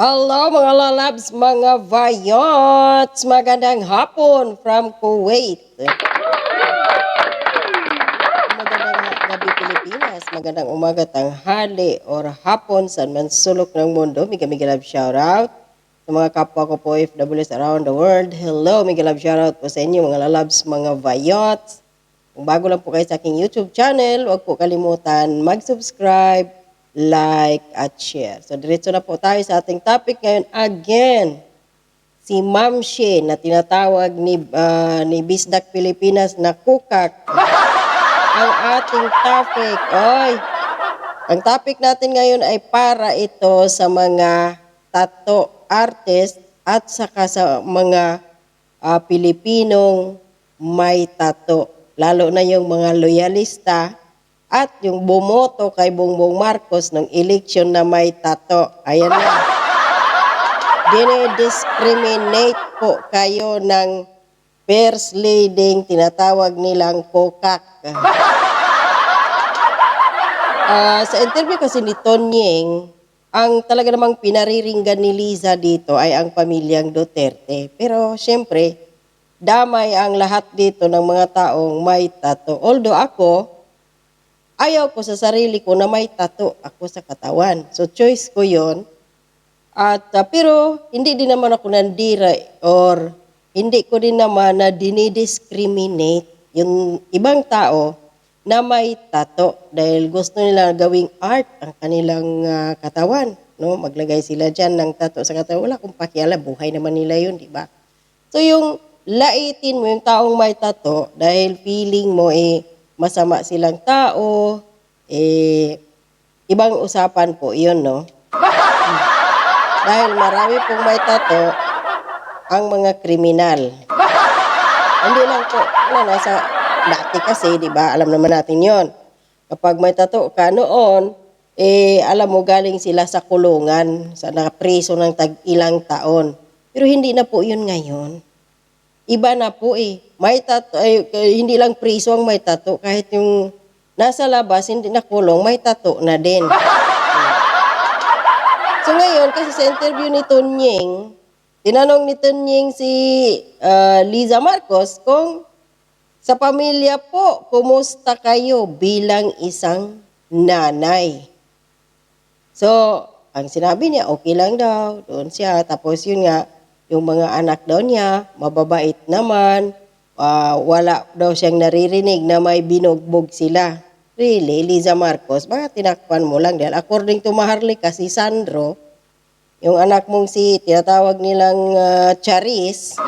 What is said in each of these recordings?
Hello mga lalabs, mga vayots! Magandang hapon from Kuwait. Magandang gabi Pilipinas, magandang umaga, tanghali, or hapon saan man sulok ng mundo. Mega mega love shoutout sa mga kapwa ko po FWs around the world. Hello, mega love shoutout po sa inyo mga lalabs, mga vayots. Kung bago lang po kayo sa aking YouTube channel, huwag po kalimutan mag-subscribe, like, at share. So, diretso na po tayo sa ating topic ngayon. Again, si Ma'am She na tinatawag ni, ah, ni Bisdak Pilipinas na kukak. Ang ating topic. Oy, ang topic natin ngayon ay para ito sa mga tattoo artist at saka sa mga ah, Pilipinong may tattoo. Lalo na yung mga loyalista at yung bumoto kay Bongbong Marcos ng election na may tattoo. Ayan na. Dinidiscriminate po kayo ng first lady tinatawag nilang kokak. Ah, sa interview kasi ni Tonyeng, ang talaga namang pinariringgan ni Liza dito ay ang pamilyang Duterte. Pero siyempre, damay ang lahat dito ng mga taong may tato. Although ako, ayaw ko sa sarili ko na may tato ako sa katawan. So choice ko yon. At ah, pero hindi din naman ako nandira or hindi ko din naman na dinidiscriminate yung ibang tao na may tato dahil gusto nila gawing art ang kanilang ah, katawan. No? Maglagay sila dyan ng tato sa katawan. Wala akong pakialam. Buhay naman nila yun, di ba? So yung laitin mo yung taong may tato dahil feeling mo eh masama silang tao, eh ibang usapan po yun, no? Dahil marami pong may tato ang mga kriminal. Hindi lang po, na nasa dati kasi, di ba? Alam naman natin yon. Kapag may tato ka noon, eh, alam mo, galing sila sa kulungan, sa nakapriso ng tag ilang taon. Pero hindi na po yun ngayon. Iba na po eh. May tato, ay, hindi lang priso ang may tato. Kahit yung nasa labas, hindi na kulong, may tato na din. So ngayon, kasi sa interview ni Tonyeng, tinanong ni Tonyeng si ah, Liza Marcos kung sa pamilya po, kumusta kayo bilang isang nanay? So, ang sinabi niya, okay lang daw, doon siya. Tapos yun nga, yung mga anak daw niya, mababait naman, ah, wala daw siyang naririnig na may binugbog sila. Really, Liza Marcos, baka tinakpan mo lang dahil according to Maharlika, si Sandro, yung anak mong si, tinatawag nilang ah, Charis,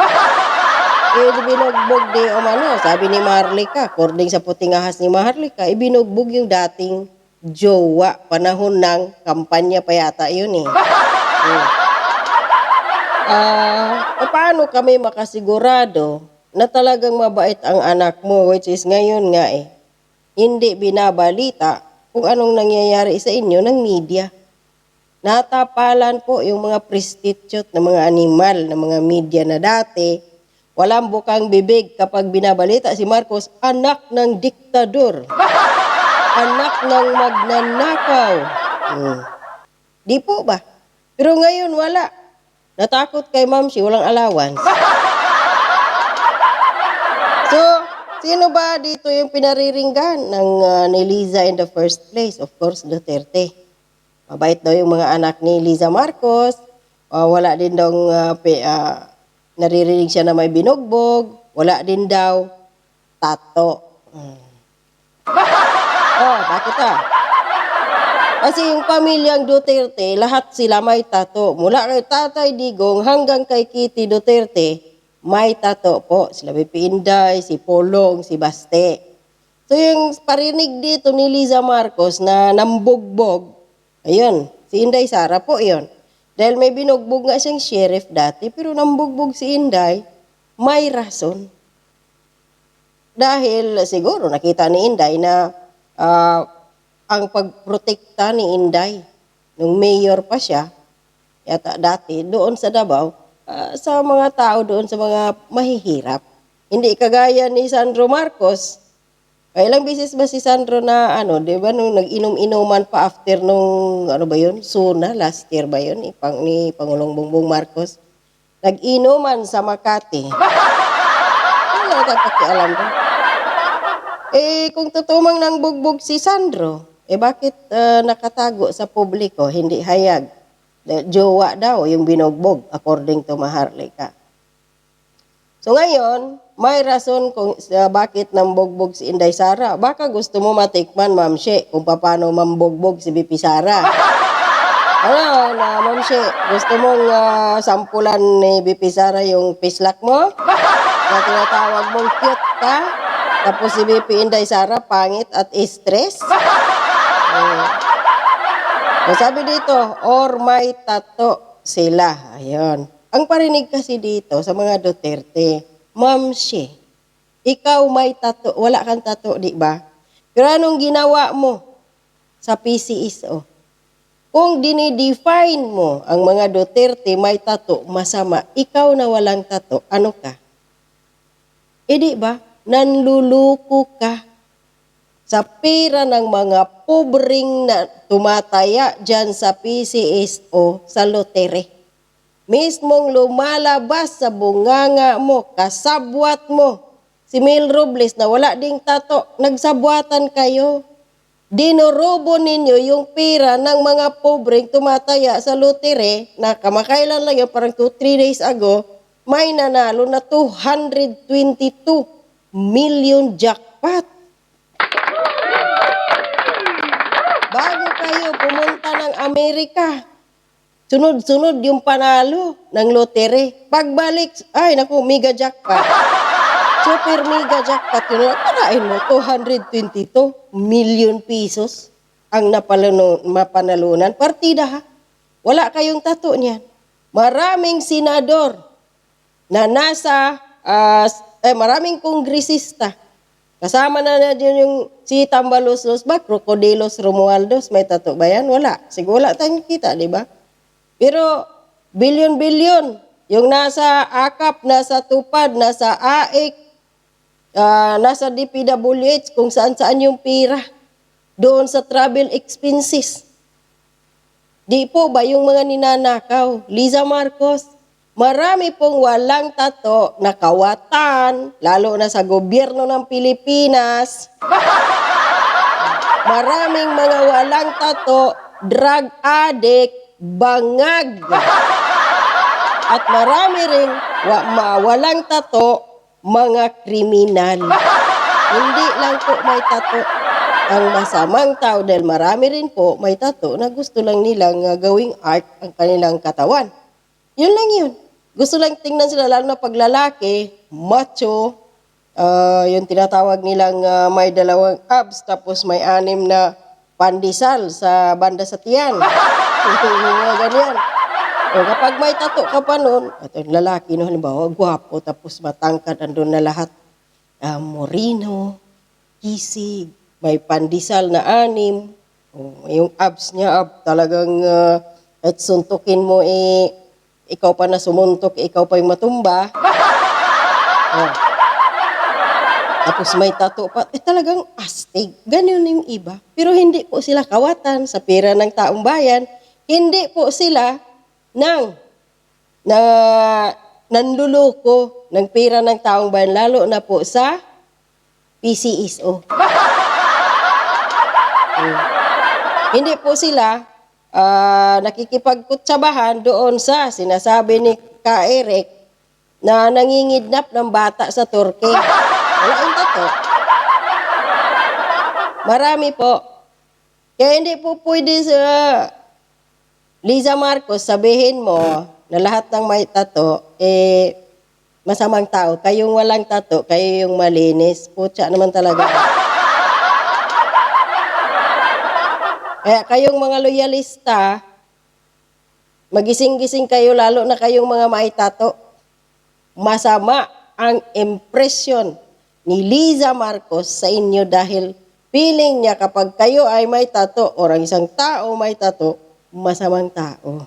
eh, binugbog di umano, sabi ni Maharlika, according sa puting ahas ni Maharlika, ibinugbog yung dating jowa, panahon ng kampanya pa yata yun eh. Hmm. Ah, paano kami makasigurado na talagang mabait ang anak mo, which is ngayon nga eh, hindi binabalita kung anong nangyayari sa inyo ng media. Natapalan po yung mga prostitute na mga animal, na mga media na dati, walang bukang bibig kapag binabalita si Marcos, anak ng diktador, anak ng magnanakaw. Hmm. Di po ba? Pero ngayon wala. Natakot kay Ma'am si walang allowance. So, sino ba dito yung pinariringgan ng uh, ni Liza in the first place? Of course, Duterte. Mabait daw yung mga anak ni Liza Marcos. Uh, wala din daw uh, pe, uh, naririnig siya na may binugbog. Wala din daw tato. Hmm. Oh, bakit ah? Kasi yung pamilyang Duterte, lahat sila may tato. Mula kay Tatay Digong hanggang kay Kitty Duterte, may tato po. Sila Bipi Inday, si Polong, si Baste. So yung parinig dito ni Liza Marcos na nambugbog, ayun, si Inday Sara po yun. Dahil may binugbog nga siyang sheriff dati, pero nambugbog si Inday, may rason. Dahil siguro nakita ni Inday na ah, ang pagprotekta ni Inday, nung mayor pa siya, yata dati, doon sa Davao, ah, sa mga tao doon, sa mga mahihirap. Hindi kagaya ni Sandro Marcos, Kaya ilang bisis ba si Sandro na ano, di ba, nung nag-inom-inuman pa after nung, ano ba yun, Suna, last year ba yun, ni, Pang, ni Pangulong Bongbong Marcos. Nag-inuman sa Makati. Wala ka pakialam doon. Eh, kung totoo mang nang bugbog si Sandro, eh bakit ah, nakatago sa publiko, hindi hayag? Jowa daw yung binugbog, according to Maharlika. So ngayon, may rason kung sa bakit nambogbog si Inday Sara. Baka gusto mo matikman, Ma'am She, kung paano mambogbog si Bipi Sara. Ano na, Ma'am She, gusto mong ah, sampulan ni Bipi Sara yung pislak mo? Na tinatawag mong cute ka? Tapos si Bipi Inday Sara, pangit at stress? Eh. Sabi dito, or may tato sila. Ayun. Ang parinig kasi dito sa mga Duterte, Ma'am She, ikaw may tato, wala kang tato, di ba? Pero anong ginawa mo sa PCSO? Kung dinidefine mo ang mga Duterte may tato, masama, ikaw na walang tato, ano ka? Eh di ba? Nanluluko ka sa pera ng mga pobreng na tumataya dyan sa PCSO sa lotere. Mismong lumalabas sa bunganga mo, kasabwat mo. Si Mel Robles na wala ding tato, nagsabwatan kayo. Dinurubo ninyo yung pera ng mga pobreng tumataya sa lotere na kamakailan lang yun, parang 2-3 days ago, may nanalo na 222 million jackpot. Bago kayo pumunta ng Amerika, sunod-sunod yung panalo ng lotere. Pagbalik, ay naku, mega jackpot. Super mega jackpot yun. Parain mo, 222 million pesos ang napalano, mapanalunan. Partida ha. Wala kayong tato niyan. Maraming senador na nasa, ah, eh, maraming kongresista. Kasama na na dyan yung si Tambalos Los ba? Crocodilos Romualdos. May tato ba yan? Wala. Siguro wala tayong kita, di ba? Pero bilyon-bilyon. Yung nasa AKAP, nasa TUPAD, nasa AIC, ah, nasa DPWH, kung saan-saan yung pira. Doon sa travel expenses. Di po ba yung mga ninanakaw? Liza Marcos, marami pong walang tato na kawatan, lalo na sa gobyerno ng Pilipinas. Maraming mga walang tato, drug addict, bangag. At marami rin wa, ma- walang tato, mga kriminal. Hindi lang po may tato ang masamang tao dahil marami rin po may tato na gusto lang nilang uh, gawing art ang kanilang katawan. Yun lang yun. Gusto lang tingnan sila, lalo na pag lalaki, macho, ah, yung tinatawag nilang ah, may dalawang abs, tapos may anim na pandesal sa banda sa tiyan. mga ganyan. O kapag may tato ka pa noon, at yung lalaki, no, halimbawa, gwapo, tapos matangkad, andun na lahat. Ah, morino, kisig, may pandesal na anim. O, yung abs niya, ab, talagang uh, at suntukin mo, eh, ikaw pa na sumuntok, ikaw pa yung matumba. Oh. Tapos may tato pa. Eh talagang astig. Ganyan yung iba. Pero hindi po sila kawatan sa pera ng taong bayan. Hindi po sila nang na nanluloko ng pera ng taong bayan, lalo na po sa PCSO. Hmm. Hindi po sila ah, nakikipagkutsabahan doon sa sinasabi ni Ka Eric na nangingidnap ng bata sa Turkey. Wala yung tato. Marami po. Kaya hindi po pwede sa Liza Marcos sabihin mo na lahat ng may tato, eh, masamang tao. Kayong walang tato, kayo yung malinis. Putya naman talaga. Kaya kayong mga loyalista, magising-gising kayo lalo na kayong mga may tato. Masama ang impression ni Liza Marcos sa inyo dahil feeling niya kapag kayo ay may tato o ang isang tao may tato, masamang tao.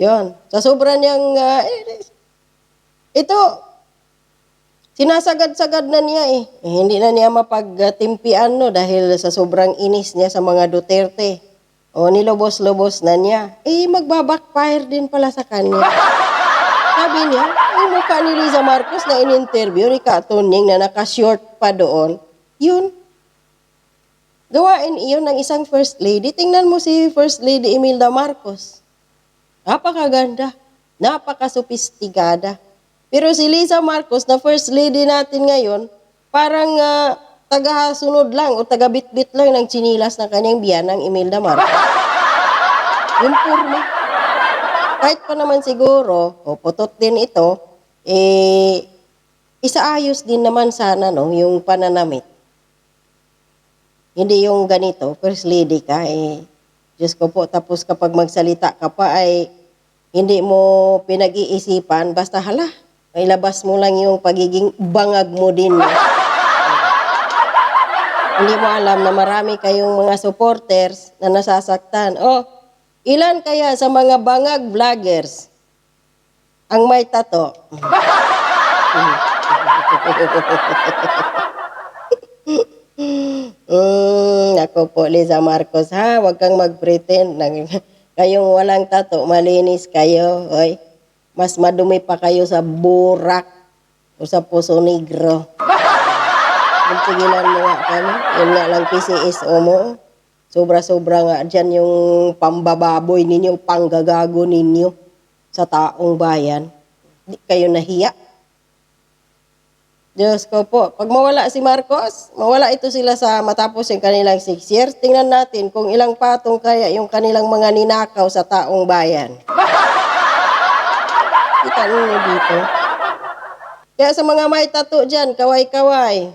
Yon. Sa sobra niyang, eh, ito, sinasagad-sagad na niya eh. Eh, Hindi na niya mapagtimpian no dahil sa sobrang inis niya sa mga Duterte. O nilobos-lobos na niya. Eh, magbabackfire din pala sa kanya. Sabi niya, yung mukha ni Liza Marcos na in-interview ni Katunying na nakashort pa doon, yun. Gawain iyon ng isang first lady. Tingnan mo si First Lady Imelda Marcos. Napakaganda. Napakasophisticada. Pero si Liza Marcos na first lady natin ngayon, parang ah, tagasunod lang o tagabitbit lang ng chinilas ng kanyang biyanang Imelda Marcos. Yung purma. Kahit pa naman siguro, o putot din ito, eh, isaayos din naman sana no, yung pananamit. Hindi yung ganito, first lady ka, eh, Diyos ko po, tapos kapag magsalita ka pa ay hindi mo pinag-iisipan, basta hala, ilabas mo lang yung pagiging bangag mo din. hindi mo alam na marami kayong mga supporters na nasasaktan. Oh, ilan kaya sa mga bangag vloggers ang may tato? Mm, ako po, Liza Marcos, ha? Huwag kang mag-pretend. Kayong walang tato, malinis kayo. Oy, mas madumi pa kayo sa burak o sa puso negro. Kung tigilan mo nga kami, yun nga lang PCSO mo. Sobra-sobra nga dyan yung pambababoy ninyo, panggagago ninyo sa taong bayan. Di kayo nahiya. Diyos ko po, pag mawala si Marcos, mawala ito sila sa matapos yung kanilang six years. Tingnan natin kung ilang patong kaya yung kanilang mga ninakaw sa taong bayan. Kita ninyo dito. Kaya sa mga may tato dyan, kaway-kaway.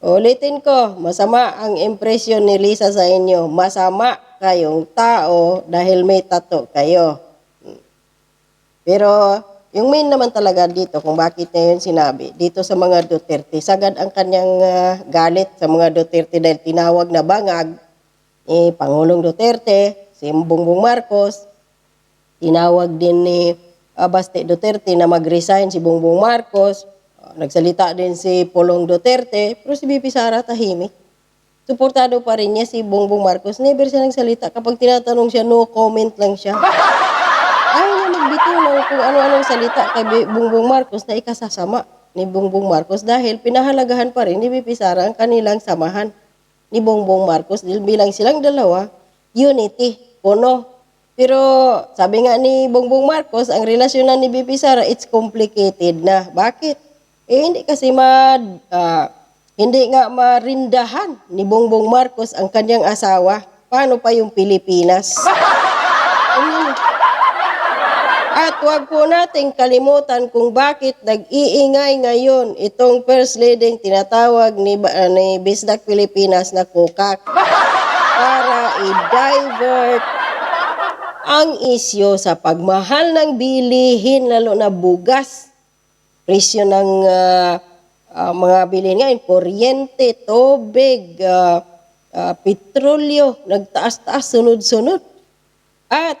Ulitin ko, masama ang impresyon ni Lisa sa inyo. Masama kayong tao dahil may tato kayo. Pero yung main naman talaga dito, kung bakit niya yun sinabi, dito sa mga Duterte, sagad ang kanyang ah, galit sa mga Duterte dahil tinawag na bangag ni Pangulong Duterte, si Bongbong Marcos, tinawag din ni ah, Baste Duterte na mag-resign si Bongbong Marcos, Ah, nagsalita din si Polong Duterte, pero si BP Sara tahimik. Suportado pa rin niya si Bongbong Marcos. Never siya nagsalita. Kapag tinatanong siya, no comment lang siya. Ayaw niya magbitaw ng kung ano-anong salita kay Bongbong Marcos na ikasasama ni Bongbong Marcos dahil pinahalagahan pa rin ni BP Sara ang kanilang samahan ni Bongbong Marcos bilang silang dalawa, unity, puno. Pero sabi nga ni Bongbong Marcos, ang relasyon na ni BP Sara, it's complicated na. Bakit? Eh hindi kasi ma ah, hindi nga marindahan ni Bongbong Marcos ang kanyang asawa. Paano pa yung Pilipinas? Ano? At huwag po nating kalimutan kung bakit nag-iingay ngayon itong first lady tinatawag ni, ah, ni Bisdak Pilipinas na kukak para i-divert ang isyo sa pagmahal ng bilihin lalo na bugas. Presyo ng ah, ah, mga bilhin ngayon, kuryente, tubig, ah, ah, petrolyo, nagtaas-taas sunod-sunod. At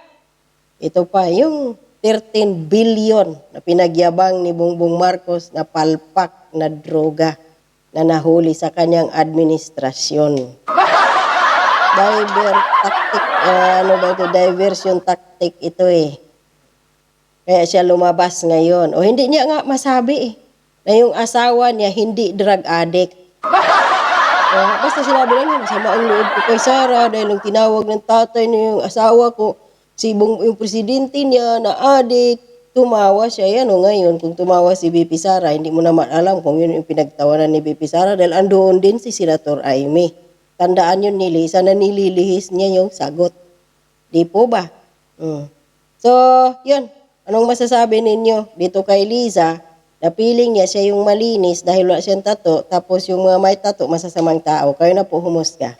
ito pa, yung 13 billion na pinagyabang ni Bongbong Marcos na palpak na droga na nahuli sa kanyang administrasyon. Diver tactic, ah, ano ba ito, diversion tactic ito eh. Kaya siya lumabas ngayon. O hindi niya nga masabi eh, na yung asawa niya hindi drug addict. Oh, basta sinabi lang niya, masama ang loob ko kay Sarah dahil nung tinawag ng tatay niya yung asawa ko, si Bong, yung presidente niya na adik, tumawa siya. Yan o ngayon, kung tumawa si BP Sara, hindi mo naman alam kung yun yung pinagtawanan ni BP Sara dahil andoon din si Senator Aimee. Tandaan yun ni Lisa na nililihis niya yung sagot. Di po ba? Mm. So, yun. Anong masasabi ninyo dito kay Liza? Na feeling niya siya yung malinis dahil wala siyang tato, tapos yung mga may tato, masasamang tao. Kayo na po humusga.